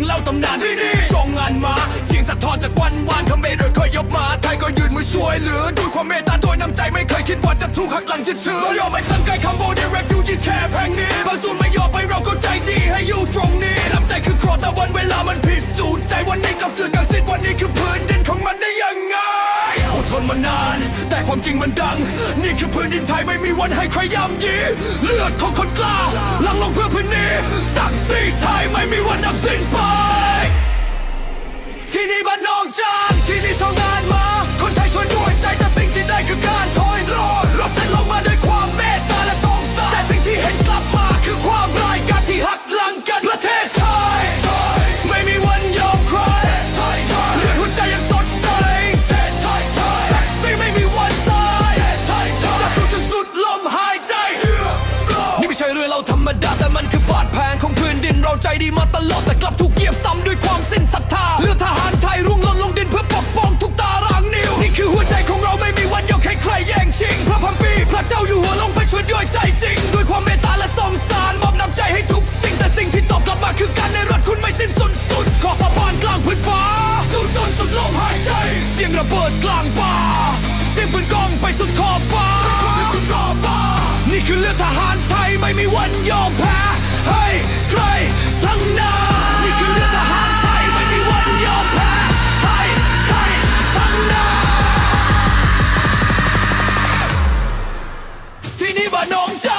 ังเล่าตำนานที่นี่ส่งงานมาเสียงสะท้อนจากวันวานทำเมโดยเคยยกมาไทยก็ยืนมือช่วยเหลือด้วยความเมตตาโดยน้ำใจไม่เคยคิดว่าจะถูกหักหลังจิตเชื้อเรายอมไม่ตั้งใจคำโบใน refugees camp แพงนี้บางส่วนไม่ยอมไปเราก็ใจดีให้อยู่ตรงนี้น้ำใจคือครอแต่วันเวลามันผิดสูตรใจวันนี้กับสื่อกังสิทธิ์วันนี้คือพื้นดินของมันได้ยังไงอดทนมานาน แต่ความจริงมันดัง นี่คือพื้นดินไทยไม่มีวันให้ใครย่ำยีเลือดของคนกล้าหลังลงเพื่อพื้นนี้สักดิ์ศรีไทยไม่ รือเราธรรมดาแต่มันคือบาดแผลของพื้นดินเราใจดีมาตลอดแต่กลับถูกเหยียบซ้ำด้วยความสิ้นศรัทธาเลือดทหารไทยรุ่งหล่นลงดินเพื่อปกป้องทุกตารางนิ้วนี่คือหัวใจของเราไม่มีวันยกให้ใครแย่งชิงพระพันปีพระเจ้าอยู่หัวลงไปช่วยด้วยใจจริง ด้วยความเมตตาและสงสารมอบน้ำใจให้ทุกสิ่งแต่สิ่งที่ตอบกลับมาคือการในรถคุณไม่สิ้นสุดสุดขอสาบานกลางพื้นฟ้าสู้จนสุดลมหายใจเสียงระเบิดกลางป่าเสียงปืนกองไปสุดขอบฟ้านี่คือเลือดทหาร ม่มีวันยอมแพ้ ให้ใครทั้งนั้นนี่คือเลือดทหารไทยไม่มีวันยอมแพ้ ให้ใครทั้งนั้นที่นี่บ้านน้องจ